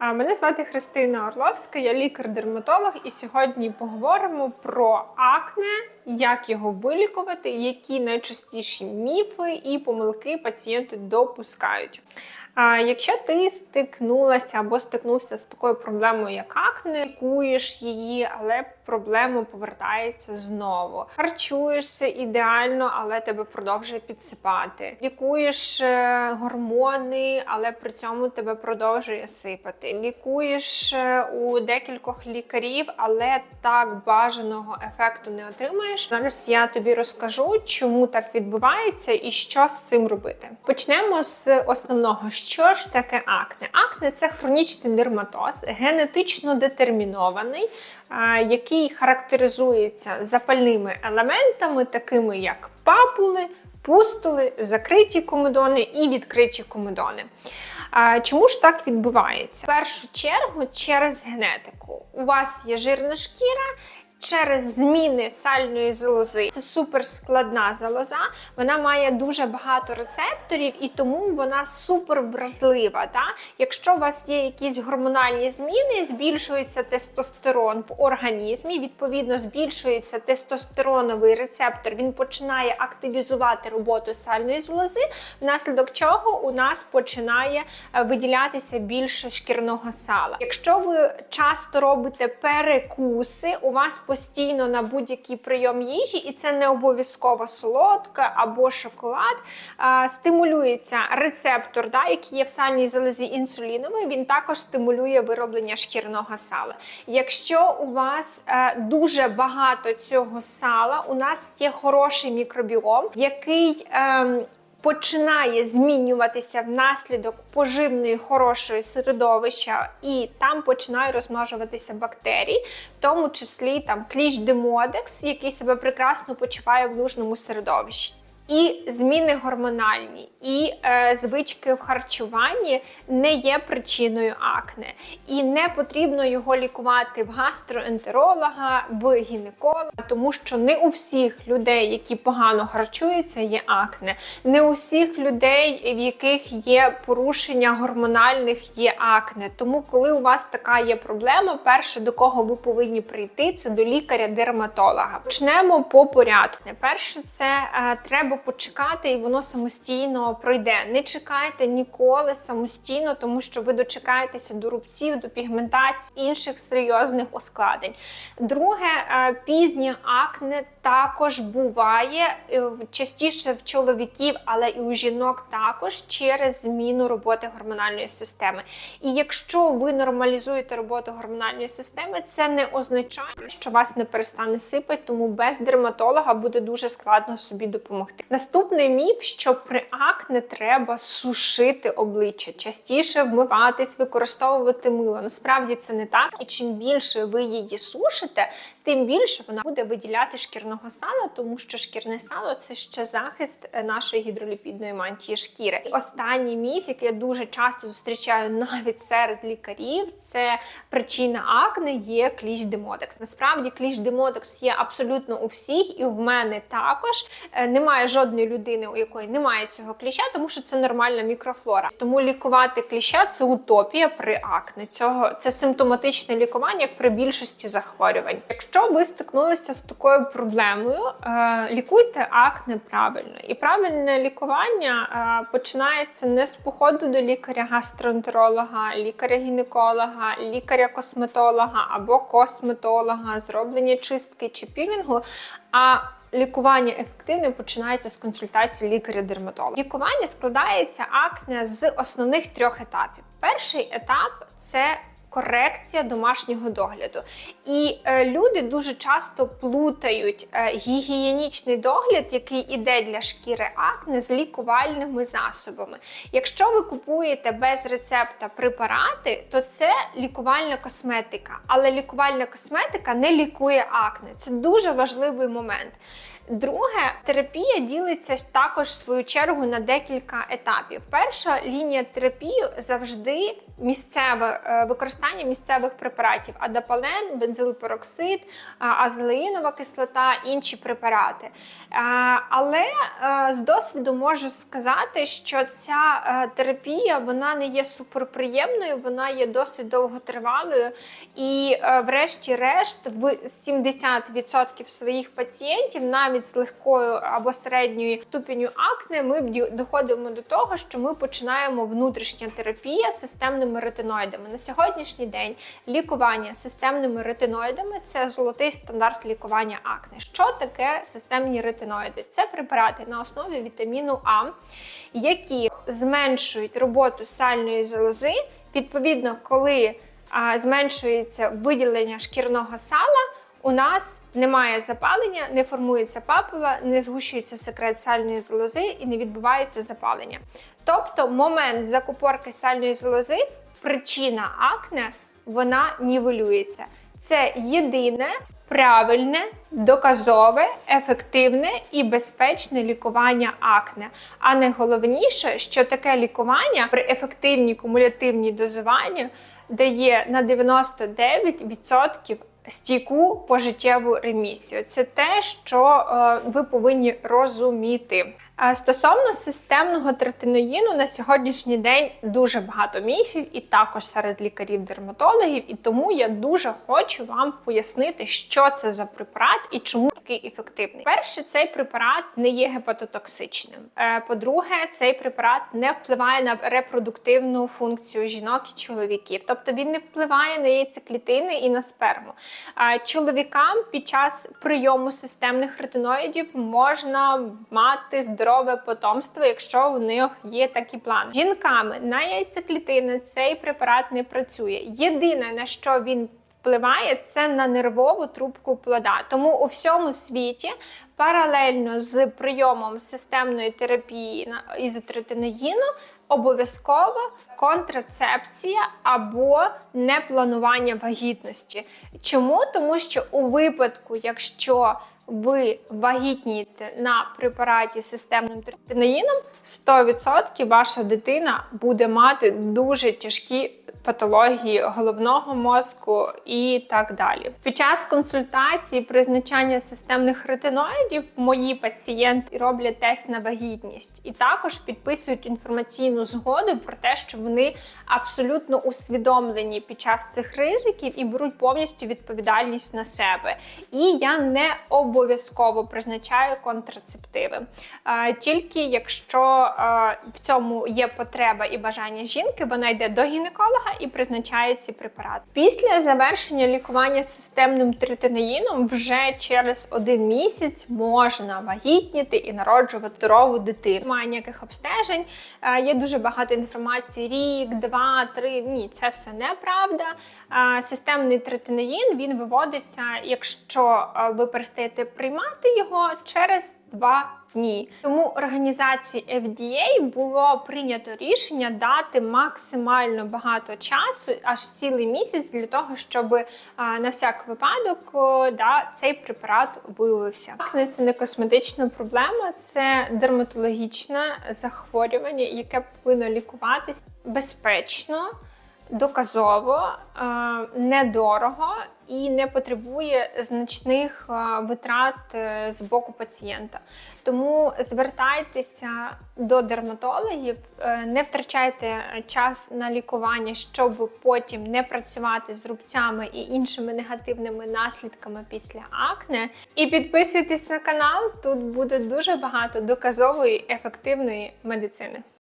Мене звати Христина Орловська, я лікар-дерматолог, і сьогодні поговоримо про акне, як його вилікувати, які найчастіші міфи і помилки пацієнти допускають. А якщо ти стикнулася або стикнувся з такою проблемою, як акне, лікуєш її, але проблема повертається знову. Харчуєшся ідеально, але тебе продовжує підсипати. Лікуєш е, гормони, але при цьому тебе продовжує сипати. Лікуєш е, у декількох лікарів, але так бажаного ефекту не отримаєш. Зараз я тобі розкажу, чому так відбувається і що з цим робити. Почнемо з основного. Що ж таке акне? Акне це хронічний дерматоз, генетично детермінований, який характеризується запальними елементами, такими як папули, пустули, закриті комедони і відкриті комедони. Чому ж так відбувається? В першу чергу через генетику. У вас є жирна шкіра. Через зміни сальної залози це суперскладна залоза. Вона має дуже багато рецепторів і тому вона супер вразлива. Та? Якщо у вас є якісь гормональні зміни, збільшується тестостерон в організмі, відповідно, збільшується тестостероновий рецептор. Він починає активізувати роботу сальної залози, внаслідок чого у нас починає е, виділятися більше шкірного сала. Якщо ви часто робите перекуси, у вас постійно на будь-який прийом їжі, і це не обов'язково солодка або шоколад. Стимулюється рецептор, да, який є в сальній залозі інсуліновий, він також стимулює вироблення шкірного сала. Якщо у вас е, дуже багато цього сала, у нас є хороший мікробіом, який ем, починає змінюватися внаслідок поживної хорошої середовища, і там починають розмножуватися бактерії, в тому числі там кліщ демодекс, який себе прекрасно почуває в нужному середовищі. І зміни гормональні, і е, звички в харчуванні не є причиною акне, і не потрібно його лікувати в гастроентеролога, в гінеколога, тому що не у всіх людей, які погано харчуються, є акне. Не у всіх людей, в яких є порушення гормональних, є акне. Тому, коли у вас така є проблема, перше до кого ви повинні прийти, це до лікаря-дерматолога. Почнемо по порядку. Перше, це е, треба почекати, і воно самостійно пройде. Не чекайте ніколи самостійно, тому що ви дочекаєтеся до рубців, до пігментації інших серйозних ускладнень. Друге, е, пізнє акне також буває е, частіше в чоловіків, але і у жінок також через зміну роботи гормональної системи. І якщо ви нормалізуєте роботу гормональної системи, це не означає, що вас не перестане сипати, тому без дерматолога буде дуже складно собі допомогти. Наступний міф, що при акне треба сушити обличчя, частіше вмиватись, використовувати мило. Насправді це не так. І чим більше ви її сушите, тим більше вона буде виділяти шкірного сала, тому що шкірне сало це ще захист е, нашої гідроліпідної мантії шкіри. І останній міф, який я дуже часто зустрічаю навіть серед лікарів, це причина акне є кліщ демодекс. Насправді кліщ демодекс є абсолютно у всіх, і в мене також Е, немає жодної людини, у якої немає цього кліща, тому що це нормальна мікрофлора. Тому лікувати кліща це утопія при акне. Цього це симптоматичне лікування, як при більшості захворювань. Якщо ви стикнулися з такою проблемою, е, лікуйте акне правильно. І правильне лікування е, починається не з походу до лікаря-гастроентеролога, лікаря-гінеколога, лікаря-косметолога або косметолога, зроблення чистки чи пілінгу. А лікування ефективним починається з консультації лікаря-дерматолога. Лікування складається акне з основних трьох етапів. Перший етап це корекція домашнього догляду. І е, люди дуже часто плутають е, гігієнічний догляд, який іде для шкіри акне, з лікувальними засобами. Якщо ви купуєте без рецепта препарати, то це лікувальна косметика. Але лікувальна косметика не лікує акне. Це дуже важливий момент. Друге, терапія ділиться також в свою чергу на декілька етапів. Перша лінія терапії завжди місцеве е, використання місцевих препаратів: адапален, бензилпероксид, азелеїнова кислота, інші препарати. Е, Але е, з досвіду можу сказати, що ця е, терапія вона не є суперприємною, вона є досить довготривалою. І, е, врешті-решт, в 70% своїх пацієнтів, навіть з легкою або середньою ступеню акне, ми доходимо до того, що ми починаємо внутрішня терапія системними ретиноїдами. На сьогоднішній день лікування системними ретиноїдами це золотий стандарт лікування акне. Що таке системні ретиноїди? Це препарати на основі вітаміну А, які зменшують роботу сальної залози. Відповідно, коли а, зменшується виділення шкірного сала, у нас немає запалення, не формується папула, не згущується секрет сальної залози і не відбувається запалення. Тобто, момент закупорки сальної залози, причина акне, вона нівелюється. Це єдине правильне, доказове, ефективне і безпечне лікування акне. А найголовніше, що таке лікування при ефективній кумулятивній дозуванні дає на 99% стійку пожиттєву ремісію. Це те, що е, ви повинні розуміти. Стосовно системного третиноїну на сьогоднішній день дуже багато міфів, і також серед лікарів-дерматологів. І тому я дуже хочу вам пояснити, що це за препарат і чому такий ефективний. Перше, цей препарат не є гепатотоксичним. Е, По-друге, цей препарат не впливає на репродуктивну функцію жінок і чоловіків, тобто він не впливає на яйцеклітини і на сперму. Е, Чоловікам під час прийому системних ретиноїдів можна мати здорове потомство, якщо в них є такі плани. Жінками на яйцеклітини цей препарат не працює. Єдине на що він впливає, це на нервову трубку плода. Тому у всьому світі. Паралельно з прийомом системної терапії на ізотретиноїну обов'язково контрацепція або непланування вагітності. Чому? Тому що у випадку, якщо ви вагітнієте на препараті системним третиноїном, 100% ваша дитина буде мати дуже тяжкі патології головного мозку і так далі. Під час консультації призначання системних ретиноїдів мої пацієнти роблять тест на вагітність і також підписують інформаційну згоду про те, що вони абсолютно усвідомлені під час цих ризиків і беруть повністю відповідальність на себе. І я не обов'язково призначаю контрацептиви. Е, Тільки якщо е, в цьому є потреба і бажання жінки, вона йде до гінеколога і призначає ці препарати. Після завершення лікування системним третиноїном вже через один місяць можна вагітніти і народжувати здорову дитину. Немає ніяких обстежень. Е, Є дуже багато інформації: рік, два, три. Ні, це все неправда. Е, Системний третиноїн він виводиться, якщо е, ви перестаєте приймати його через два дні. Тому організації FDA було прийнято рішення дати максимально багато часу, аж цілий місяць, для того, щоб е, на всяк випадок е, да, цей препарат виявився. Акне – це не косметична проблема, це дерматологічне захворювання, яке повинно лікуватися безпечно. Доказово, е, недорого і не потребує значних е, витрат е, з боку пацієнта. Тому звертайтеся до дерматологів, не втрачайте час на лікування, щоб потім не працювати з рубцями і іншими негативними наслідками після акне. І підписуйтесь на канал, тут буде дуже багато доказової ефективної медицини.